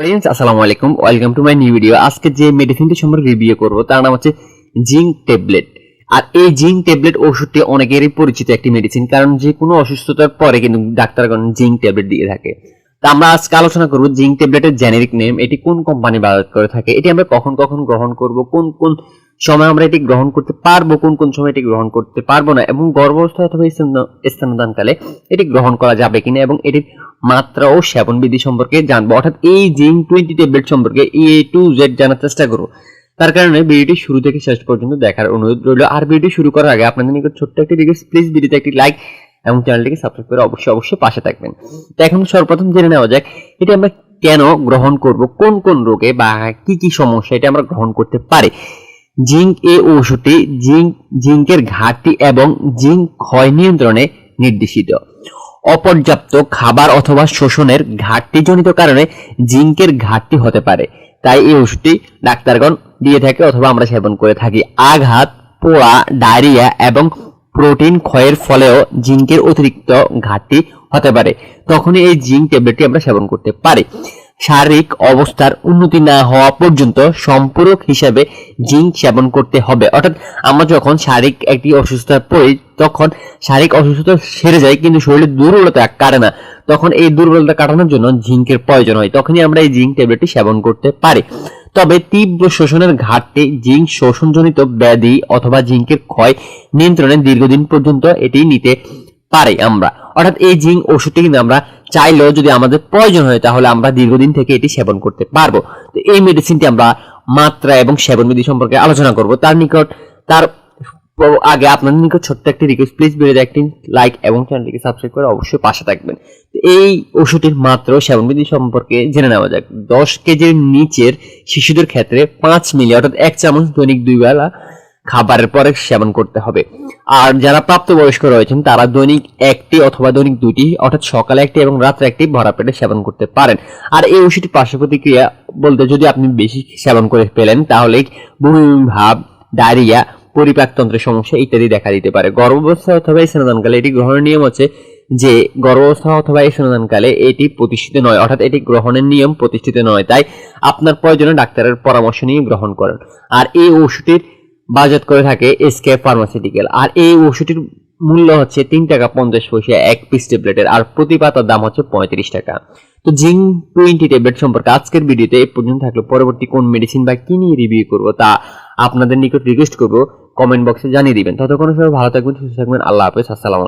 Audience আসসালামু আলাইকুম। Welcome to my new video আজকে যে মেডিসিনটি সম্পর্কে রিভিউ করব, তার নাম হচ্ছে জিঙ্ক ট্যাবলেট আর এই জিঙ্ক ট্যাবলেট ওষুধটি অনেকেরই পরিচিত একটি মেডিসিন কারণ যে কোনো অসুস্থতার পরে কিন্তু ডাক্তারগণ জিঙ্ক ট্যাবলেট দিয়ে থাকে। তা আমরা আজকে আলোচনা করব জিঙ্ক ট্যাবলেটের জেনেরিক নেম এটি কোন কোম্পানি বাজার করে থাকে, এটি আমরা কখন কখন গ্রহণ করব, কোন কোন সময় আমরা এটি গ্রহণ করতে পারব, কোন কোন সময় এটি গ্রহণ করতে পারব না, এবং গর্ভাবস্থা অথবা স্তন্যদানকালে এটি গ্রহণ করা যাবে কিনা, এবং এটির মাত্রা ও সেবন বিধি সম্পর্কে জানব। অর্থাৎ এই জিঙ্ক টোয়েন্টি ট্যাবলেট সম্পর্কে এ টু জেড জানার চেষ্টা করব। তার কারণে ভিডিওটি শুরু থেকে শেষ পর্যন্ত দেখার অনুরোধ রইল। আর ভিডিও শুরু করার আগে আপনাদের নিকট ছোট্ট একটি রিকোয়েস্ট প্লিজ ভিডিওতে একটি লাইক এবং চ্যানেলটিকে সাবস্ক্রাইব করে অবশ্যই অবশ্যই পাশে থাকবেন। তো এখন সর্বপ্রথম জেনে নেওয়া যাক, এটি আমরা কেন গ্রহণ করব, কোন কোন রোগে বা কি কি সমস্যা এটা আমরা গ্রহণ করতে পারি। জিঙ্ক এই ঔষধটি জিঙ্ক, জিঙ্কের ঘাটতি এবং জিঙ্ক ক্ষয় নিয়ন্ত্রণে নির্দেশিত। অপর্যাপ্ত খাবার অথবা শোষণের ঘাটতিজনিত কারণে জিঙ্কের ঘাটতি হতে পারে। তাই এই ওষুধটি ডাক্তারগণ দিয়ে থাকে অথবা আমরা সেবন করে থাকি। আঘাত, পোড়া, ডায়রিয়া এবং প্রোটিন ক্ষয়ের ফলেও জিঙ্কের অতিরিক্ত ঘাটতি হতে পারে। তখনই এই জিঙ্ক ট্যাবলেটটি আমরা সেবন করতে পারি। শারীরিক অবস্থার উন্নতি না হওয়া পর্যন্ত সম্পূরক হিসাবে জিঙ্ক সেবন করতে হবে। অর্থাৎ আমরা যখন শারীরিক একটি অসুস্থতায় পড়ি, তখন শারীরিক অসুস্থতা সেরে যায়, কিন্তু শরীরে দুর্বলতা কাটে না। তখন এই দুর্বলতা কাটানোর জন্য জিঙ্কের প্রয়োজন হয়। তখনই আমরা এই জিঙ্ক ট্যাবলেটটি সেবন করতে পারি। তবে তীব্র শোষণের ঘাটতি জিঙ্ক শোষণজনিত ব্যাধি অথবা জিঙ্কের ক্ষয় নিয়ন্ত্রণে দীর্ঘদিন পর্যন্ত এটি নিতে পারি আমরা। অর্থাৎ এই জিঙ্ক ওষুধটি কিন্তু আমরা চাইলেও যদি আমাদের প্রয়োজন হয়, তাহলে আমরা দীর্ঘদিন থেকে এটি সেবন করতে পারব। তো এই মেডিসিনটি আমরা মাত্রা এবং সেবন বিধি সম্পর্কে আলোচনা করব। তার নিকট, তার আগে আপনাদের নিকট ছোট্ট একটি রিকোয়েস্ট প্লিজ ভিডিওতে একটি লাইক এবং চ্যানেলটিকে সাবস্ক্রাইব করে অবশ্যই পাশে থাকবেন। এই ওষুধের মাত্র সেবন বিধি সম্পর্কে জেনে নেওয়া যাক। দশ কেজির নিচের শিশুদের ক্ষেত্রে পাঁচ মিলি, অর্থাৎ এক চামচ দৈনিক দুই বেলা খাবারের পরে সেবন করতে হবে। আর যারা প্রাপ্তবয়স্ক রয়েছেন, তারা দৈনিক একটি অথবা দৈনিক দুটি অর্থাৎ সকালে একটি এবং রাত্রে একটি ভরা পেটে সেবন করতে পারেন। আর এই ওষুধটির পার্শ্ব প্রতিক্রিয়া বলতে যদি আপনি বেশি সেবন করে ফেলেন, তাহলে বমি ভাব ডায়রিয়া, পরিপাকতন্ত্রের সমস্যা ইত্যাদি দেখা দিতে পারে। গর্ভাবস্থা অথবা স্নানকালে এটি গ্রহণের নিয়ম হচ্ছে যে গর্ভাবস্থা অথবা স্নানকালে এটি প্রতিষ্ঠিত নয়, অর্থাৎ এটি গ্রহণের নিয়ম প্রতিষ্ঠিত নয়। তাই আপনার প্রয়োজনে ডাক্তারের পরামর্শ নিয়ে গ্রহণ করেন। আর এই ওষুধটির বাজার করে থাকে এসকে ফার্মাসিউটিক্যাল। আর এই ওষুধটির মূল্য হচ্ছে তিন টাকা পঞ্চাশ পয়সা, এক পিস ট্যাবলেটের আর প্রতি পাতার দাম হচ্ছে পঁয়ত্রিশ টাকা। তো জিঙ্ক টোয়েন্টি ট্যাবলেট সম্পর্কে আজকের ভিডিওতে এই পর্যন্ত থাকলে। পরবর্তী কোন মেডিসিন বা কি নিয়ে রিভিউ করব তা আপনাদের নিকট রিকোয়েস্ট করব। কমেন্ট বক্সে জানিয়ে দিবেন। ততক্ষণ সবাই ভালো থাকবেন, সুস্থ থাকবেন। আল্লাহ হাফেজ। আসসালামু